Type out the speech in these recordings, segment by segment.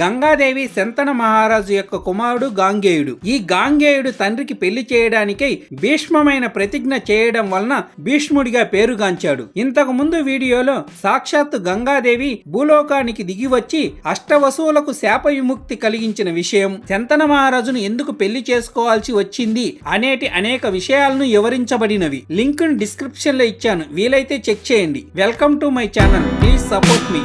గంగాదేవి శంతన మహారాజు యొక్క కుమారుడు గాంగేయుడు. ఈ గాంగేయుడు తండ్రికి పెళ్ళి చేయడానికై భీష్మమైన ప్రతిజ్ఞ చేయడం వలన భీష్ముడిగా పేరుగాంచాడు. ఇంతకు ముందు వీడియోలో సాక్షాత్తు గంగాదేవి భూలోకానికి దిగి వచ్చి అష్టవసువులకు శాప విముక్తి కలిగించిన విషయం శంతన మహారాజును ఎందుకు పెళ్ళి చేసుకోవాల్సి వచ్చింది అనేటి అనేక విషయాలను వివరించబడినవి. లింక్ డిస్క్రిప్షన్లో ఇచ్చాను. వీలైతే చెక్ చేయండి. Welcome to my channel. Please support me.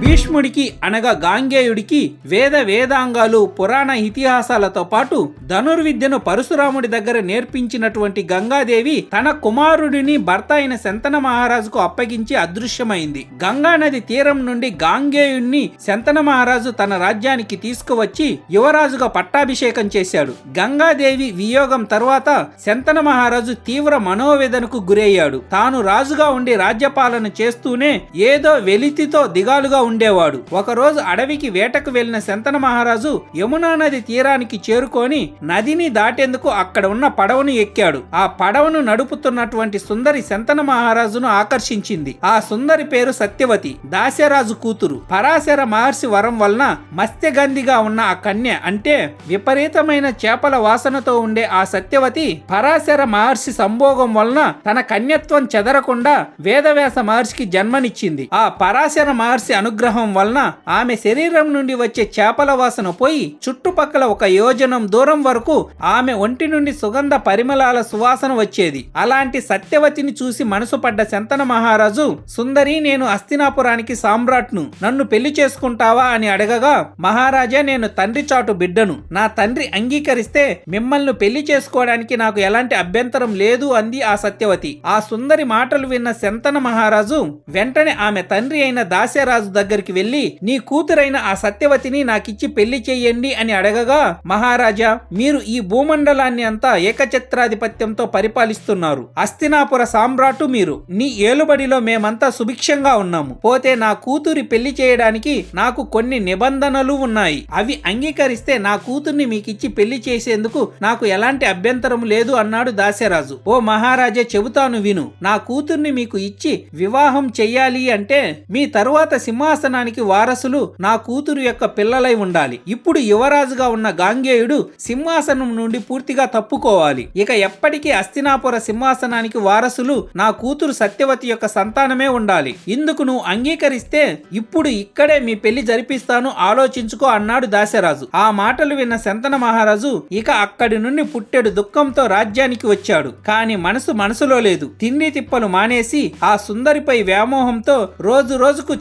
భీష్ముడికి అనగా గాంగేయుడికి వేద వేదాంగాలు పురాణ ఇతిహాసాలతో పాటు ధనుర్విద్యను పరశురాముడి దగ్గర నేర్పించినటువంటి గంగాదేవి తన కుమారుడిని భర్త అయిన శంతన మహారాజుకు అప్పగించి అదృశ్యమైంది. గంగా నది తీరం నుండి గాంగేయుణ్ణి శంతన మహారాజు తన రాజ్యానికి తీసుకువచ్చి యువరాజుగా పట్టాభిషేకం చేశాడు. గంగాదేవి వియోగం తర్వాత శంతన మహారాజు తీవ్ర మనోవేదనకు గురయ్యాడు. తాను రాజుగా ఉండి రాజ్యపాలన చేస్తూనే ఏదో వెలితితో దిగాలుగా ఉండేవాడు. ఒకరోజు అడవికి వేటకు వెళ్ళిన శంతన మహారాజు యమునా నది తీరానికి చేరుకొని నదిని దాటేందుకు అక్కడ ఉన్న పడవను ఎక్కాడు. ఆ పడవను నడుపుతున్నటువంటి సుందరి శంతన మహారాజును ఆకర్షించింది. ఆ సుందరి పేరు సత్యవతి. దాసరాజు కూతురు. పరాశర మహర్షి వరం వలన మత్స్యగంధిగా ఉన్న ఆ కన్య అంటే విపరీతమైన చేపల వాసనతో ఉండే ఆ సత్యవతి పరాశర మహర్షి సంభోగం వలన తన కన్యత్వం చెదరకుండా వేదవ్యాస మహర్షికి జన్మనిచ్చింది. ఆ పరాశర మహర్షి అనుగ్రహం వలన ఆమె శరీరం నుండి వచ్చే చేపల వాసన పోయి చుట్టుపక్కల ఒక యోజనం దూరం వరకు ఆమె ఒంటి నుండి సుగంధ పరిమళాల సువాసన వచ్చేది. అలాంటి సత్యవతిని చూసి మనసు పడ్డ శంతన మహారాజు సుందరి నేను అస్తినాపురానికి సామ్రాట్ను. నన్ను పెళ్ళి చేసుకుంటావా? అని అడగగా మహారాజా నేను తండ్రి చాటు బిడ్డను. నా తండ్రి అంగీకరిస్తే మిమ్మల్ని పెళ్ళి చేసుకోవడానికి నాకు ఎలాంటి అభ్యంతరం లేదు అంది ఆ సత్యవతి. ఆ సుందరి మాటలు విన్న శంతన మహారాజు వెంటనే ఆమె తండ్రి అయిన దాస్యరాజు దగ్గర దగ్గరికి వెళ్ళి నీ కూతురైన ఆ సత్యవతిని నాకిచ్చి పెళ్ళి చెయ్యండి అని అడగగా మహారాజా మీరు ఈ భూమండలాన్ని అంతా ఏకఛత్రాధిపత్యంతో పరిపాలిస్తున్నారు. అస్తినాపుర సామ్రాటు మీరు. నీ ఏలుబడిలో మేమంతా సుభిక్షంగా ఉన్నాము. పోతే నా కూతురి పెళ్ళి చేయడానికి నాకు కొన్ని నిబంధనలు ఉన్నాయి. అవి అంగీకరిస్తే నా కూతుర్ని మీకిచ్చి పెళ్ళి చేసేందుకు నాకు ఎలాంటి అభ్యంతరం లేదు అన్నాడు దాసరాజు ఓ మహారాజా చెబుతాను విను. నా కూతుర్ని మీకు ఇచ్చి వివాహం చెయ్యాలి అంటే మీ తరువాత సింహాసనానికి వారసులు నా కూతురు యొక్క పిల్లలై ఉండాలి. ఇప్పుడు యువరాజుగా ఉన్న గాంగేయుడు సింహాసనం నుండి పూర్తిగా తప్పుకోవాలి. ఇక ఎప్పటికీ అస్తినాపుర సింహాసనానికి వారసులు నా కూతురు సత్యవతి యొక్క సంతానమే ఉండాలి. ఇందుకు నువ్వు అంగీకరిస్తే ఇప్పుడు ఇక్కడే మీ పెళ్ళి జరిపిస్తాను ఆలోచించుకో అన్నాడు దాశరాజు. ఆ మాటలు విన్న శంతన మహారాజు ఇక అక్కడి నుండి పుట్టెడు దుఃఖంతో రాజ్యానికి వచ్చాడు. కాని మనసు మనసులో లేదు. తిండి తిప్పలు మానేసి ఆ సుందరిపై వ్యామోహంతో రోజు రోజుకు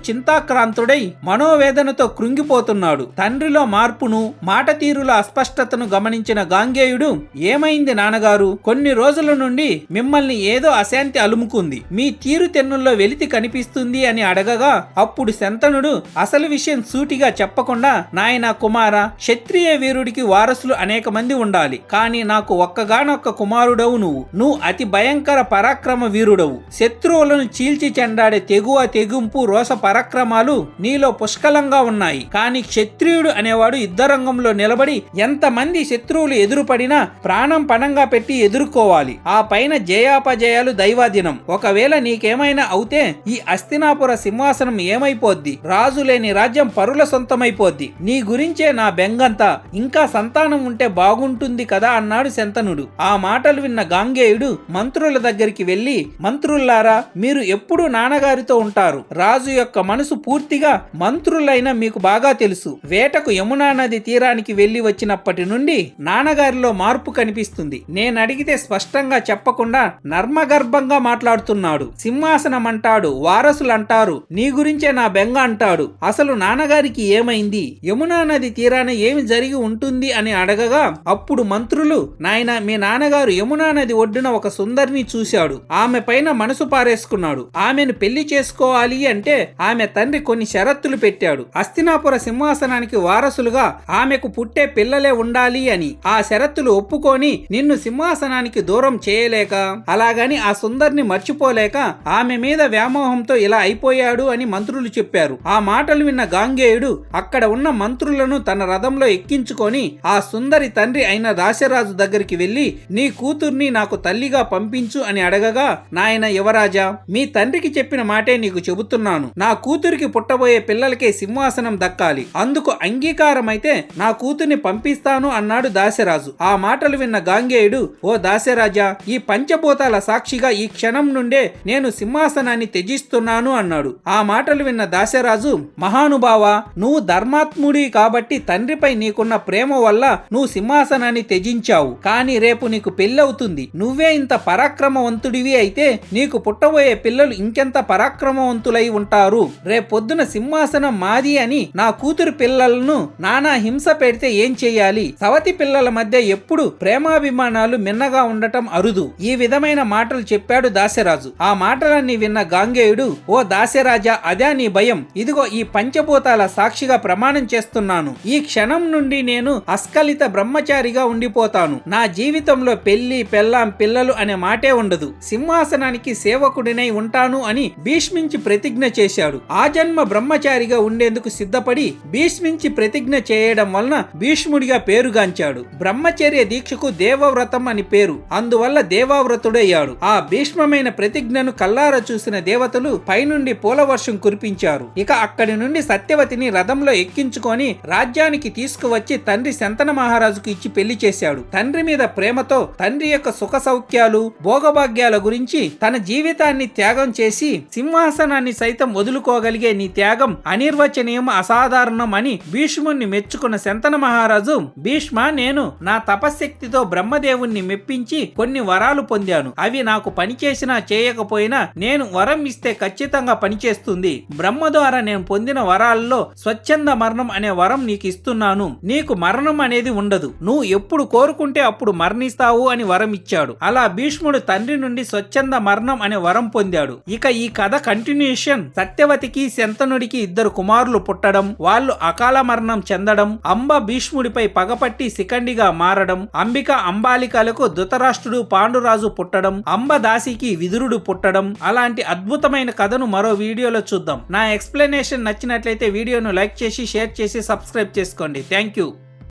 భయభ్రాంతుడై మనోవేదనతో కృంగిపోతున్నాడు. తండ్రిలో మార్పును మాట తీరుల అస్పష్టతను గమనించిన గాంగేయుడు ఏమైంది నాన్నగారు? కొన్ని రోజుల నుండి మిమ్మల్ని ఏదో అశాంతి అలుముకుంది. మీ తీరు తెన్నుల్లో వెలితి కనిపిస్తుంది అని అడగగా అప్పుడు శంతనుడు అసలు విషయం సూటిగా చెప్పకుండా నాయన కుమార క్షత్రియ వీరుడికి వారసులు అనేక మంది ఉండాలి. కానీ నాకు ఒక్కగానొక్క కుమారుడవు నువ్వు. నువ్వు అతి భయంకర పరాక్రమ వీరుడవు. శత్రువులను చీల్చి చెండాడే తెగువ తెగింపు రోస పరాక్రమాలు నీలో పుష్కలంగా ఉన్నాయి. కానీ క్షత్రియుడు అనేవాడు యుద్ధరంగంలో నిలబడి ఎంతమంది శత్రువులు ఎదురుపడినా ప్రాణం పణంగా పెట్టి ఎదుర్కోవాలి. ఆ పైన జయాపజయాలు దైవాధీనం. ఒకవేళ నీకేమైనా అవుతే ఈ అస్తినాపుర సింహాసనం ఏమైపోద్ది? రాజు లేని రాజ్యం పరుల సొంతమైపోద్ది. నీ గురించే నా బెంగంతా. ఇంకా సంతానం ఉంటే బాగుంటుంది కదా అన్నాడు శంతనుడు. ఆ మాటలు విన్న గాంగేయుడు మంత్రుల దగ్గరికి వెళ్ళి మంత్రుల్లారా మీరు ఎప్పుడు నాన్నగారితో ఉంటారు. రాజు యొక్క మనసు పూర్తి పూర్తిగా మంత్రులైన మీకు బాగా తెలుసు. వేటకు యమునా నది తీరానికి వెళ్ళి వచ్చినప్పటి నుండి నాన్నగారిలో మార్పు కనిపిస్తుంది. నేను అడిగితే స్పష్టంగా చెప్పకుండా నర్మగర్భంగా మాట్లాడుతున్నాడు. సింహాసనం అంటాడు వారసులు అంటారు నీ గురించే నా బెంగ అంటాడు. అసలు నాన్నగారికి ఏమైంది? యమునా నది తీరాన ఏమి జరిగి ఉంటుంది అని అడగగా అప్పుడు మంత్రులు నాయన మీ నాన్నగారు యమునా నది ఒడ్డున ఒక సుందరిని చూశాడు. ఆమె పైన మనసు పారేసుకున్నాడు. ఆమెను పెళ్ళి చేసుకోవాలి అంటే ఆమె తండ్రి కొన్ని షరతులు పెట్టాడు. అస్తినాపుర సింహాసనానికి వారసులుగా ఆమెకు పుట్టే పిల్లలే ఉండాలి అని ఆ షరతులు ఒప్పుకొని నిన్ను సింహాసనానికి దూరం చేయలేక అలాగని ఆ సుందర్ని మర్చిపోలేక ఆమె మీద వ్యామోహంతో ఇలా అయిపోయాడు అని మంత్రులు చెప్పారు. ఆ మాటలు విన్న గాంగేయుడు అక్కడ ఉన్న మంత్రులను తన రథంలో ఎక్కించుకొని ఆ సుందరి తండ్రి అయిన దాశరాజు దగ్గరికి వెళ్ళి నీ కూతుర్ని నాకు తల్లిగా పంపించు అని అడగగా నాయన యువరాజా మీ తండ్రికి చెప్పిన మాటే నీకు చెబుతున్నాను. నా కూతురికి పుట్టబోయే పిల్లలకే సింహాసనం దక్కాలి. అందుకు అంగీకారమైతే నా కూతుర్ని పంపిస్తాను అన్నాడు దాశరాజు. ఆ మాటలు విన్న గాంగేయుడు ఓ దాశరాజా ఈ పంచభూతాల సాక్షిగా ఈ క్షణం నుండే నేను సింహాసనాన్ని త్యజిస్తున్నాను అన్నాడు. ఆ మాటలు విన్న దాశరాజు మహానుభావ నువ్వు ధర్మాత్ముడి కాబట్టి తండ్రిపై నీకున్న ప్రేమ వల్ల నువ్వు సింహాసనాన్ని త్యజించావు. కానీ రేపు నీకు పెళ్ళవుతుంది. నువ్వే ఇంత పరాక్రమవంతుడివి అయితే నీకు పుట్టబోయే పిల్లలు ఇంకెంత పరాక్రమవంతులై ఉంటారు. పొద్దున సింహాసనం మాది అని నా కూతురు పిల్లలను నానా హింస పెడితే ఏం చెయ్యాలి సవతి పిల్లల మధ్య ఎప్పుడు ప్రేమాభిమానాలు మిన్నగా ఉండటం అరుదు. ఈ విధమైన మాటలు చెప్పాడు దాసరాజు ఆ మాటలన్నీ విన్న గాంగేయుడు ఓ దాసరాజా అదే నీ భయం. ఇదిగో ఈ పంచభూతాల సాక్షిగా ప్రమాణం చేస్తున్నాను. ఈ క్షణం నుండి నేను అస్కలిత బ్రహ్మచారిగా ఉండిపోతాను. నా జీవితంలో పెళ్ళి పెళ్ళాం పిల్లలు అనే మాటే ఉండదు. సింహాసనానికి సేవకుడినై ఉంటాను అని భీష్మించి ప్రతిజ్ఞ చేశాడు. ఆ జన్మ బ్రహ్మచారిగా ఉండేందుకు సిద్ధపడి భీష్మించి ప్రతిజ్ఞ చేయడం వలన భీష్ముడిగా పేరుగాంచాడు. బ్రహ్మచర్య దీక్షకు దేవవ్రతం అని పేరు. అందువల్ల దేవావ్రతుడయ్యాడు. ఆ భీష్మమైన ప్రతిజ్ఞను కల్లారా చూసిన దేవతలు పైనుండి పూలవర్షం కురిపించారు. ఇక అక్కడి నుండి సత్యవతిని రథంలో ఎక్కించుకొని రాజ్యానికి తీసుకువచ్చి తండ్రి శంతన మహారాజుకు ఇచ్చి పెళ్ళి చేశాడు. తండ్రి మీద ప్రేమతో తండ్రి యొక్క సుఖ సౌఖ్యాలు భోగభాగ్యాల గురించి తన జీవితాన్ని త్యాగం చేసి సింహాసనాన్ని సైతం వదులుకోగలిగే నీ త్యాగం అనిర్వచనీయం అసాధారణం అని భీష్ముణ్ణి మెచ్చుకున్న శంతన మహారాజు భీష్మ నేను నా తపశ్శక్తితో బ్రహ్మదేవుణ్ణి మెప్పించి కొన్ని వరాలు పొందాను. అవి నాకు పనిచేసినా చేయకపోయినా నేను వరం ఇస్తే ఖచ్చితంగా పనిచేస్తుంది బ్రహ్మ ద్వారా నేను పొందిన వరాల్లో స్వచ్ఛంద మరణం అనే వరం నీకు ఇస్తున్నాను. నీకు మరణం అనేది ఉండదు. నువ్వు ఎప్పుడు కోరుకుంటే అప్పుడు మరణిస్తావు అని వరం ఇచ్చాడు. అలా భీష్ముడు తండ్రి నుండి స్వచ్ఛంద మరణం అనే వరం పొందాడు. ఇక ఈ కథ కంటిన్యూషన్ సత్యవతికి శంతనుడికి ఇద్దరు కుమారులు పుట్టడం వాళ్ళు అకాల మరణం చెందడం అంబ భీష్ముడిపై పగపట్టి శిఖండిగా మారడం అంబిక అంబాలికలకు ధృతరాష్ట్రుడు పాండురాజు పుట్టడం అంబ దాసికి విదురుడు పుట్టడం. అలాంటి అద్భుతమైన కథను మరో వీడియోలో చూద్దాం. నా ఎక్స్ప్లెనేషన్ నచ్చినట్లయితే వీడియోను లైక్ చేసి షేర్ చేసి సబ్స్క్రైబ్ చేసుకోండి. Thank you.